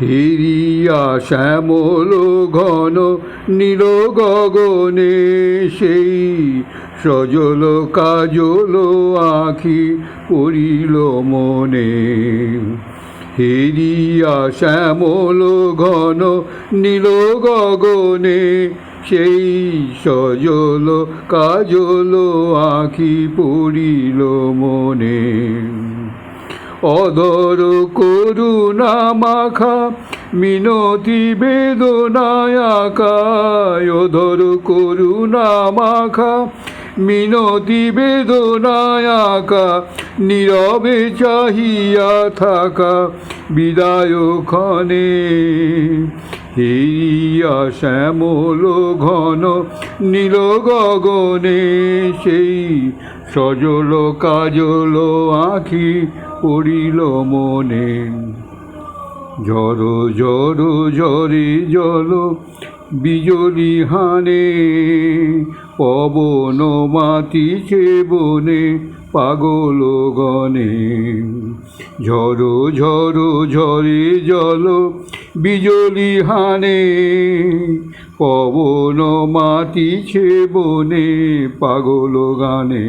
হিরিয়া শ্যামল ঘন নীল গগনে সেই সজল কাজল আখি পড়িল মনে। হিরিয়া শ্যামল ঘন নীল গগনে সেই সজল কাজল আখি পড়িল মনে। অদর করুণা মাখা, মিনতি বেদনায়াকায় অদর করু করুণা মাখা, মিনতি বেদনায়াকা নীরবে চাহিয়া থাকা বিদায় ক্ষণে হিয়া শ্যামল ঘন নীল গগনে সেই সজল কাজল আখি পড়িল মনে। ঝড় ঝরে জল বিজলি হানে, পবন মাতিছে বনে পাগল গনে। ঝড় ঝড় ঝরে জল বিজলি হানে, পবন মাতিছে বনে পাগল গানে।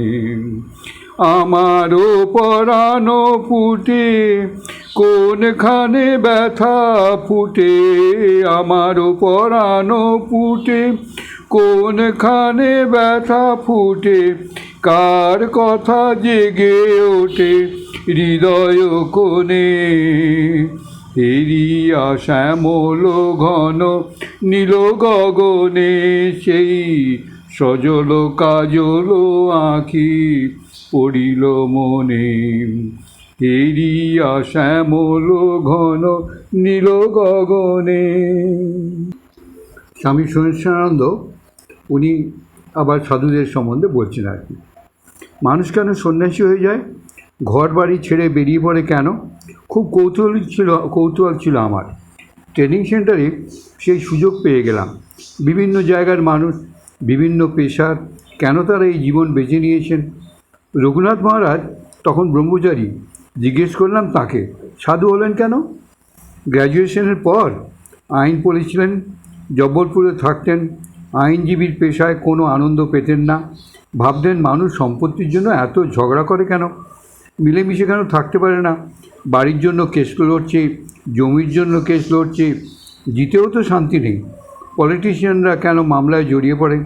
আমারও পরানো ফুটে, কোনখানে ব্যথা ফুটে? আমারও পরানো ফুটে, কোনখানে ব্যথা ফুটে? কার কথা জেগে ওঠে হৃদয় কোনে কোণে এরিয়া শ্যামল ঘন নীল গগনে সেই সজল কাজল আঁখি পড়িল মনে। এরিয়া শ্যামল ঘন নীল গগনে। স্বামী সন্ন্যাসানন্দ উনি আবার সাধুদের সম্বন্ধে বলছেন আর কি। মানুষ কেন সন্ন্যাসী হয়ে যায়? ঘর বাড়ি ছেড়ে বেরিয়ে পড়ে কেন? খুব কৌতূহল ছিল কৌতূহল ছিল আমার। ট্রেনিং সেন্টারে সেই সুযোগ পেয়ে গেলাম। বিভিন্ন জায়গার মানুষ, বিভিন্ন পেশার, কেন তারা এই জীবন বেছে নিয়েছেন? রঘুনাথ মহারাজ তখন ব্রহ্মচারী, জিজ্ঞেস করলাম তাকে, সাধু হলেন কেন? গ্র্যাজুয়েশনের পর আইন পড়েছিলেন, জব্বলপুরে থাকতেন, আইনজীবীর পেশায় কোনো আনন্দ পেতেন না। ভাবতেন মানুষ সম্পত্তির জন্য এত ঝগড়া করে কেন? মিলেমিশে কেন থাকতে পারে না? বাড়ির জন্য কেস লড়ছে জমির জন্য কেস লড়ছে জিতেও তো শান্তি নেই। পলিটিশিয়ানরা কেন মামলায় জড়িয়ে পড়ে?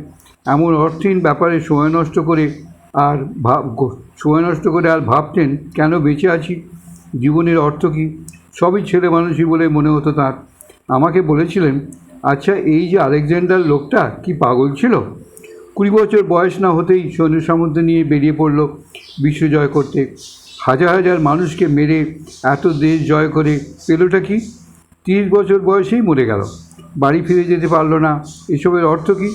এমন অর্থহীন ব্যাপারে সময় নষ্ট করে আর ভাব, সময় নষ্ট করে আর ভাবতেন কেন বেঁচে আছি? জীবনের অর্থ কী? সবই ছেলে মানুষই বলে মনে হতো তার। আমাকে বলেছিলেন আচ্ছা এই যে আলেকজান্ডার লোকটা কি পাগল ছিল? কুড়ি বছর বয়স না হতেই সৈন্য সামন্ত নিয়ে বেরিয়ে পড়ল বিশ্ব জয় করতে। হাজার হাজার মানুষকে মেরে এত দেশ জয় করে পেলোটা কি? তিরিশ বছর বয়সেই মরে গেল। বাড়ি ফিরে যেতে পারল না। এসবের অর্থ কী?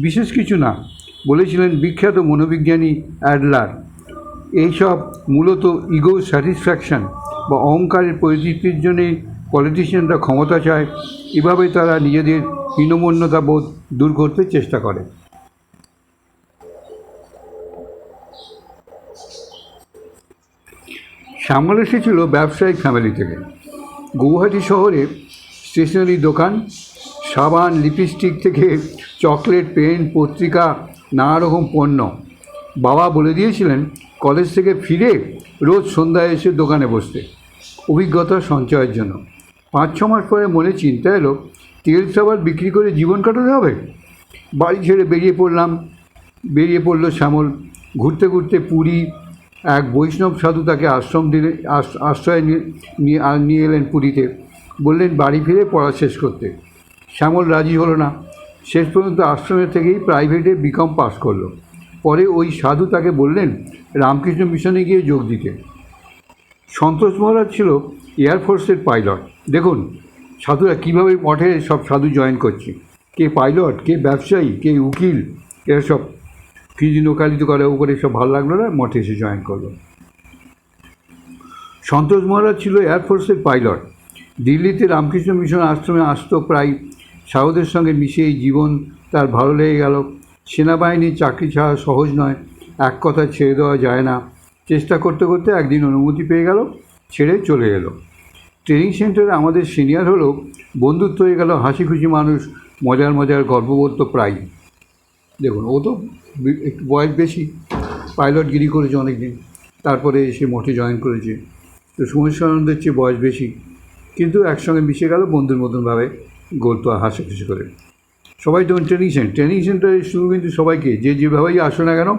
বিশেষ কিছু না। বলেছিলেন বিখ্যাত মনোবিজ্ঞানী অ্যাডলার। এইসব মূলত ইগো স্যাটিসফ্যাকশন বা অহংকারের পরিতৃপ্তির জন্যেই পলিটিশিয়ানরা ক্ষমতা চায়। এভাবে তারা নিজেদের হীনমন্যতা বোধ দূর করতে চেষ্টা করে। শ্যামল এসেছিল ব্যবসায়িক ফ্যামিলি থেকে। গৌহাটি শহরে স্টেশনারি দোকান, সাবান লিপস্টিক থেকে চকলেট পেন পত্রিকা, নানা রকম পণ্য। বাবা বলে দিয়েছিলেন, কলেজ থেকে ফিরে রোজ সন্ধ্যায় এসে দোকানে বসতে। অভিজ্ঞতা সঞ্চয়ের জন্য। পাঁচ, ছ মাস পরে মনে চিন্তা এলো, তেল সাবান বিক্রি করে জীবন কাটাতে হবে? বাড়ি ছেড়ে বেরিয়ে পড়লাম। বেরিয়ে পড়ল শ্যামল। ঘুরতে ঘুরতে পুরী এক বৈষ্ণব সাধু তাকে আশ্রম দিলে, আশ- আশ্রয় নিয়ে- এলেন পুরীতে। বললেন, বাড়ি ফিরে পড়া শেষ করতে। শ্যামল রাজি হলো না। শেষ পর্যন্ত আশ্রমের থেকেই প্রাইভেটে বিকম পাস করল। পরে ওই সাধু তাকে বললেন, রামকৃষ্ণ মিশনে গিয়ে যোগ দিতে। সন্তোষ মহারাজ ছিল এয়ারফোর্সের পাইলট। দেখুন, সাধুরা কীভাবে মঠে সব সাধু জয়েন করছে। কে পাইলট, কে ব্যবসায়ী, কে উকিল, এরা সব কিছু নোকালিত করে উপরে সব ভালো লাগল না, মঠে এসে জয়েন করল। সন্তোষ মহারাজ ছিল এয়ারফোর্সের পাইলট দিল্লিতে রামকৃষ্ণ মিশন আশ্রমে আসতো প্রায় সাউদের সঙ্গে মিশে এই জীবন তার ভালো লেগে গেল। সেনাবাহিনীর চাকরি ছাড়া সহজ নয়, এক কথা ছেড়ে দেওয়া যায় না। চেষ্টা করতে করতে একদিন অনুমতি পেয়ে গেল, ছেড়ে চলে এলো। ট্রেনিং সেন্টারে আমাদের সিনিয়র হলো, বন্ধুত্ব হয়ে গেল, হাসি খুশি মানুষ, মজার মজার গর্ববোধ তো প্রায় দেখুন, ও তো একটু বয়স বেশি পাইলটগিরি করেছে অনেক দিন তারপরে এসে মঠে জয়েন করেছে। তো সুমেশানন্দের চেয়ে বয়স বেশি, কিন্তু একসঙ্গে মিশে গেল বন্ধুর মতনভাবে গল্প হাসাখুশি করে। সবাই তো ট্রেনিং সেন্টার ট্রেনিং সেন্টারে শুধু কিন্তু সবাইকে যে যেভাবেই আসো না কেন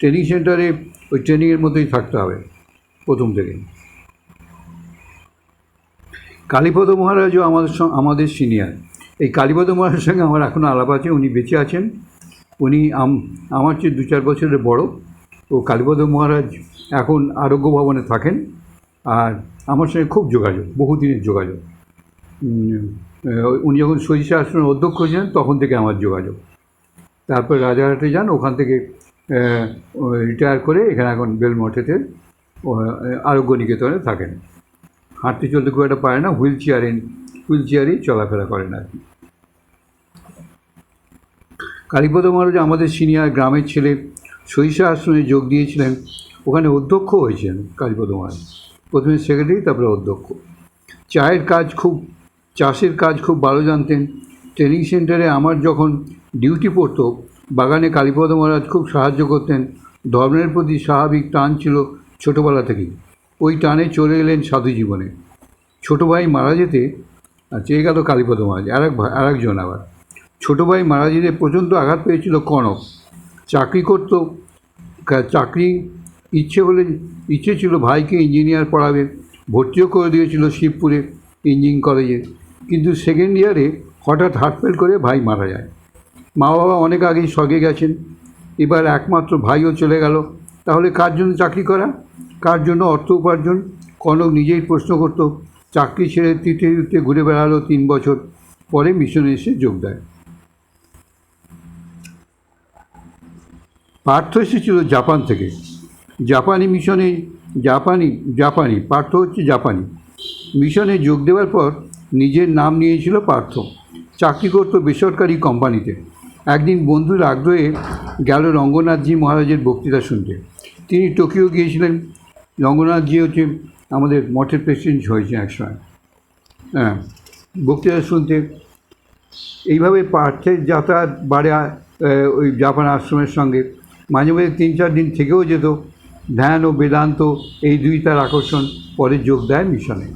ট্রেনিং সেন্টারে ওই ট্রেনিংয়ের মতোই থাকতে হবে, প্রথম থেকে। কালীপদ মহারাজও আমাদের আমাদের সিনিয়র এই কালীপদ মহারাজের সঙ্গে আমার এখনও আলাপ আছে, উনি বেঁচে আছেন। উনি আম- আমার চেয়ে দু চার বছরের বড়। ও কালীপদ মহারাজ এখন আরোগ্য ভবনে থাকেন। আর আমার সঙ্গে খুব যোগাযোগ, বহুদিনের যোগাযোগ। উনি যখন সরিষা আশ্রমের অধ্যক্ষ ছিলেন, তখন থেকে আমার যোগাযোগ। তারপর রাজারহাটে যান, ওখান থেকে রিটায়ার করে এখানে এখন বেলমঠেতে আরোগ্য নিকেতনে থাকেন। হাঁটতে চলতে খুব একটা পারে না, হুইল চেয়ারে, হুইল চেয়ারেই চলাফেরা করেন আর কি। কালীপদ মহারাজ আমাদের সিনিয়র গ্রামের ছেলে সরিষা আশ্রমে যোগ দিয়েছিলেন। ওখানে অধ্যক্ষ হয়েছেন কালীপদ মহারাজ। প্রথমে সেক্রেটারি, তারপরে অধ্যক্ষ। চায়ের কাজ খুব, চাষের কাজ খুব ভালো জানতেন। ট্রেনিং সেন্টারে আমার যখন ডিউটি পড়তো, বাগানে কালীপদ মহারাজ খুব সাহায্য করতেন। ধর্মের প্রতি স্বাভাবিক টান ছিল ছোটোবেলা থেকেই। ওই টানে চলে এলেন সাধু জীবনে। ছোটো ভাই মারা যেতে, আর চেয়ে গেল কালীপদ মহারাজ, আর এক আর একজন আবার। ছোটো ভাই মারা যেতে প্রচণ্ড আঘাত পেয়েছিল কনক। চাকরি করতো চাকরি ইচ্ছে হলে, ইচ্ছে ছিল ভাইকে ইঞ্জিনিয়ার পড়াবে, ভর্তিও করে দিয়েছিল শিবপুরে ইঞ্জিনিয়ারিং কলেজে কিন্তু সেকেন্ড ইয়ারে হঠাৎ হার্টফেল করে ভাই মারা যায়। মা বাবা অনেক আগেই স্বর্গে গেছেন, এবার একমাত্র ভাইও চলে গেল। তাহলে কার জন্য চাকরি করা? কার জন্য অর্থ উপার্জন? কনক নিজেই প্রশ্ন করতো, চাকরি ছেড়ে তিতে ঘুরে বেড়ালো তিন বছর, পরে মিশনে এসে যোগ দেয়। পার্থ এসেছিল জাপান থেকে। জাপানি মিশনে জাপানি জাপানি, পার্থ হচ্ছে জাপানি। মিশনে যোগ দেওয়ার পর নিজের নাম নিয়েছিল পার্থ। চাকরি করতো বেসরকারি কোম্পানিতে। একদিন বন্ধুর আগ্রহে গেল রঙ্গনাথজি মহারাজের বক্তৃতা শুনতে। তিনি টোকিও গিয়েছিলেন। রঙ্গনাথজি হচ্ছে আমাদের মঠের প্রেসিডেন্ট হয়েছে একসময়। হ্যাঁ বক্তৃতা শুনতে। এইভাবে পার্থের যাতায়াত বাড়ে ওই জাপান আশ্রমের সঙ্গে। মাঝে মাঝে তিন চার দিন থেকেও যেত, ধ্যান ও বেদান্ত এই দুই তার আকর্ষণ পরে যোগ দেয় মিশনে।